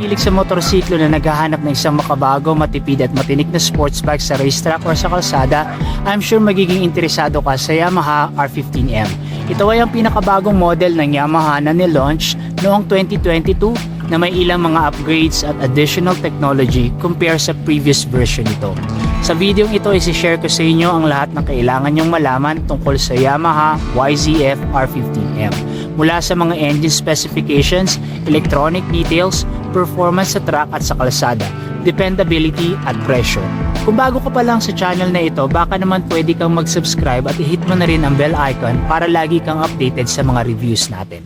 Hilig sa motorsiklo na naghahanap ng isang makabago, matipid at matinik na sports bike sa racetrack or sa kalsada, I'm sure magiging interesado ka sa Yamaha R15M. Ito ay ang pinakabagong model ng Yamaha na nilaunch noong 2022 na may ilang mga upgrades at additional technology compare sa previous version nito. Sa video ito, isi-share ko sa inyo ang lahat ng kailangan nyong malaman tungkol sa Yamaha YZF R15M. Mula sa mga engine specifications, electronic details, performance sa track at sa kalsada, dependability at presyo. Kung bago ka pa lang sa channel na ito, baka naman pwede kang mag-subscribe at i-hit mo na rin ang bell icon para lagi kang updated sa mga reviews natin.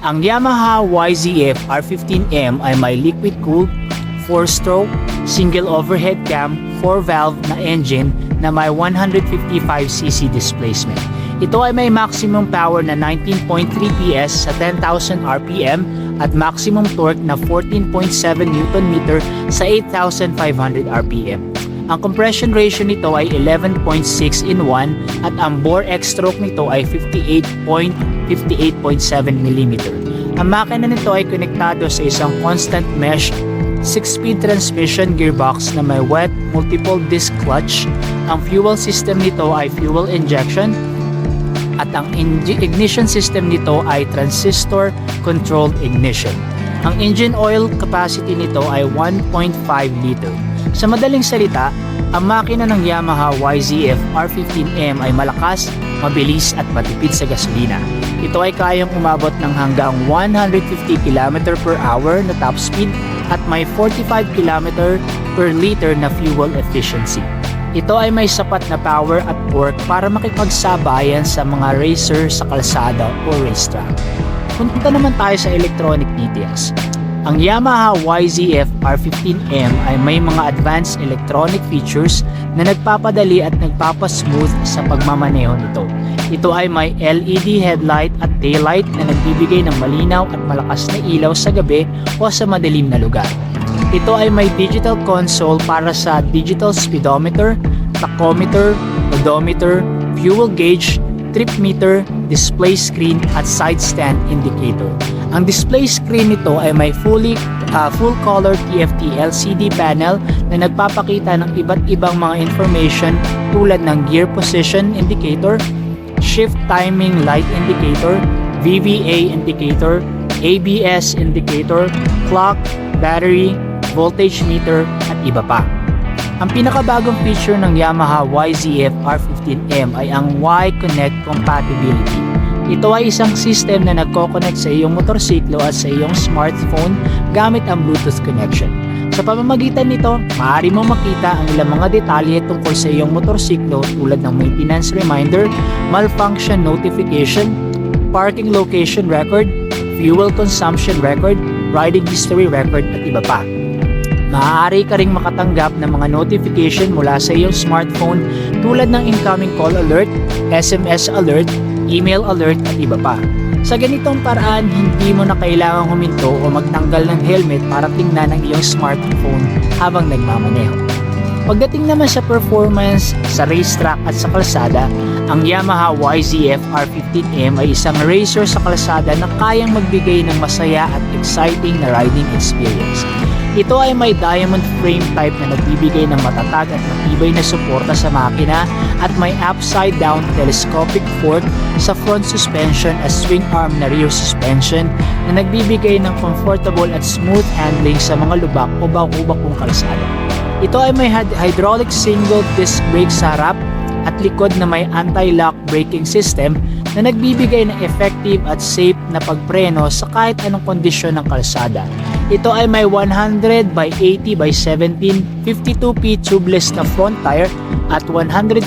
Ang Yamaha YZF R15M ay may liquid-cooled, 4-stroke, single overhead cam, 4-valve na engine na may 155cc displacement. Ito ay may maximum power na 19.3 PS sa 10,000 RPM at maximum torque na 14.7 Nm sa 8,500 RPM. Ang compression ratio nito ay 11.6 in 1 at ang bore X-stroke nito ay 58.58.7 mm. Ang makina nito ay konektado sa isang constant mesh 6-speed transmission gearbox na may wet multiple disc clutch. Ang fuel system nito ay fuel injection at ang ignition system nito ay transistor controlled ignition. Ang engine oil capacity nito ay 1.5 liter. Sa madaling salita, ang makina ng Yamaha YZF R15M ay malakas, mabilis at matipid sa gasolina. Ito ay kayang umabot ng hanggang 150 km per hour na top speed at may 45 km per liter na fuel efficiency. Ito ay may sapat na power at torque para makipagsabayan sa mga racer sa kalsada o racetrack. Punta naman tayo sa electronic details. Ang Yamaha YZF R15M ay may mga advanced electronic features na nagpapadali at nagpapasmooth sa pagmamaneho nito. Ito ay may LED headlight at taillight na nagbibigay ng malinaw at malakas na ilaw sa gabi o sa madilim na lugar. Ito ay may digital console para sa digital speedometer, tachometer, odometer, fuel gauge, trip meter, display screen at side stand indicator. Ang display screen nito ay may fully uh, full color TFT LCD panel na nagpapakita ng iba't ibang mga information tulad ng gear position indicator, shift timing light indicator, VVA indicator, ABS indicator, clock, battery, voltage meter at iba pa. Ang pinakabagong feature ng Yamaha YZF R15M ay ang Y-Connect compatibility. Ito ay isang system na nagko-connect sa iyong motorsiklo at sa iyong smartphone gamit ang Bluetooth connection. Sa pamamagitan nito, maaari mo makita ang ilang mga detalye tungkol sa iyong motorsiklo tulad ng maintenance reminder, malfunction notification, parking location record, fuel consumption record, riding history record at iba pa. Maaari ka ring makatanggap ng mga notification mula sa iyong smartphone tulad ng incoming call alert, SMS alert, email alert at iba pa. Sa ganitong paraan, hindi mo na kailangang huminto o magtanggal ng helmet para tingnan ang iyong smartphone habang nagmamaneho. Pagdating naman sa performance sa racetrack at sa kalsada, ang Yamaha YZF R15M ay isang racer sa kalsada na kayang magbigay ng masaya at exciting na riding experience. Ito ay may diamond frame type na nagbibigay ng matatag at matibay na suporta sa makina at may upside down telescopic fork sa front suspension at swing arm na rear suspension na nagbibigay ng comfortable at smooth handling sa mga lubak o bakubakong kalsada. Ito ay may hy- hydraulic single disc brake sa harap at likod na may anti-lock braking system na nagbibigay ng effective at safe na pagpreno sa kahit anong kondisyon ng kalsada. Ito ay may 100 by 80 by 17 52P tubeless na front tire at 140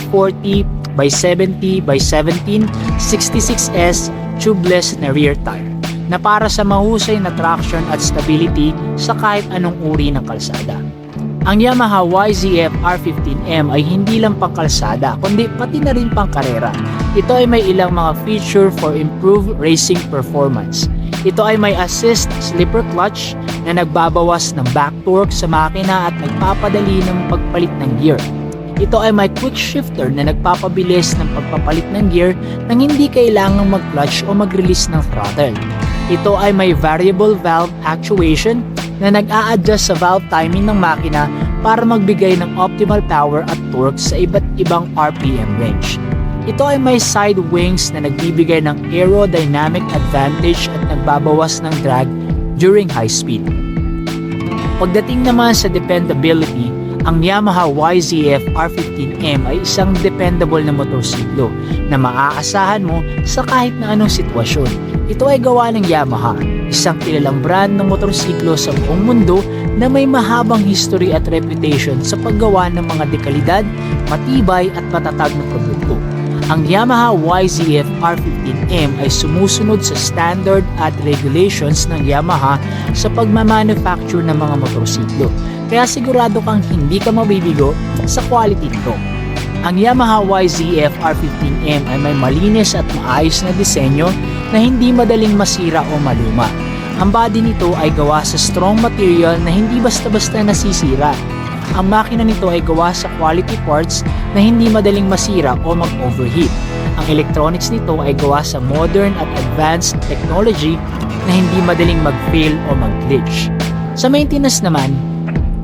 by 70 by 17 66S tubeless na rear tire na para sa mahusay na traction at stability sa kahit anong uri ng kalsada. Ang Yamaha YZF R15M ay hindi lang pang kalsada kundi pati na rin pang karera. Ito ay may ilang mga feature for improved racing performance. Ito ay may assist slipper clutch na nagbabawas ng back torque sa makina at nagpapadali ng pagpalit ng gear. Ito ay may quick shifter na nagpapabilis ng pagpapalit ng gear nang hindi kailangang mag-clutch o mag-release ng throttle. Ito ay may variable valve actuation na nag-a-adjust sa valve timing ng makina para magbigay ng optimal power at torque sa iba't ibang RPM range. Ito ay may side wings na nagbibigay ng aerodynamic advantage at nagbabawas ng drag during high speed. Pagdating naman sa dependability, ang Yamaha YZF R15M ay isang dependable na motorsiklo na maaasahan mo sa kahit na anong sitwasyon. Ito ay gawa ng Yamaha, isang kilalang brand ng motorsiklo sa buong mundo na may mahabang history at reputation sa paggawa ng mga dekalidad, matibay at matatag na produkto. Ang Yamaha YZF R15M ay sumusunod sa standard at regulations ng Yamaha sa pagmamanufacture ng mga motorsiklo. Kaya sigurado kang hindi ka mabibigo sa quality nito. Ang Yamaha YZF R15M ay may malinis at maayos na disenyo na hindi madaling masira o maluma. Ang body nito ay gawa sa strong material na hindi basta-basta nasisira. Ang makina nito ay gawa sa quality parts na hindi madaling masira o mag-overheat. Ang electronics nito ay gawa sa modern at advanced technology na hindi madaling mag-fail o mag-glitch. Sa maintenance naman,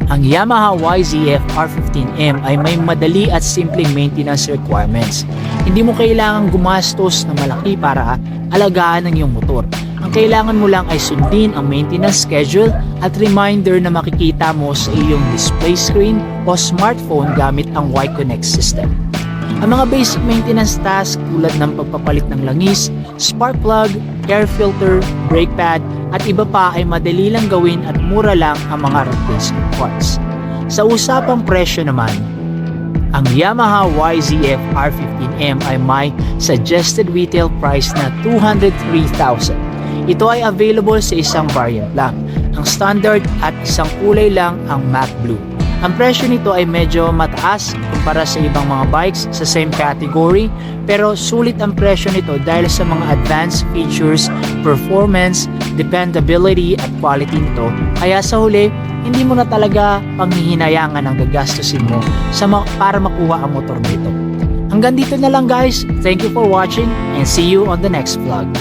ang Yamaha YZF R15M ay may madali at simpleng maintenance requirements. Hindi mo kailangang gumastos na malaki para alagaan ang iyong motor. Ang kailangan mo lang ay sundin ang maintenance schedule at reminder na makikita mo sa iyong display screen o smartphone gamit ang Y-Connect system. Ang mga basic maintenance tasks tulad ng pagpapalit ng langis, spark plug, air filter, brake pad, at iba pa ay madali lang gawin at mura lang ang mga replacement parts. Sa usapang presyo naman, ang Yamaha YZF R15M ay may suggested retail price na 203,000. Ito ay available sa isang variant lang, ang standard at isang kulay lang ang matte blue. Ang presyo nito ay medyo mataas kumpara sa ibang mga bikes sa same category pero sulit ang presyo nito dahil sa mga advanced features, performance, dependability at quality nito. Kaya sa huli, hindi mo na talaga panghihinayangan ang gagastusin mo sa ma- para makuha ang motor nito. Hanggang dito na lang guys. Thank you for watching and see you on the next vlog.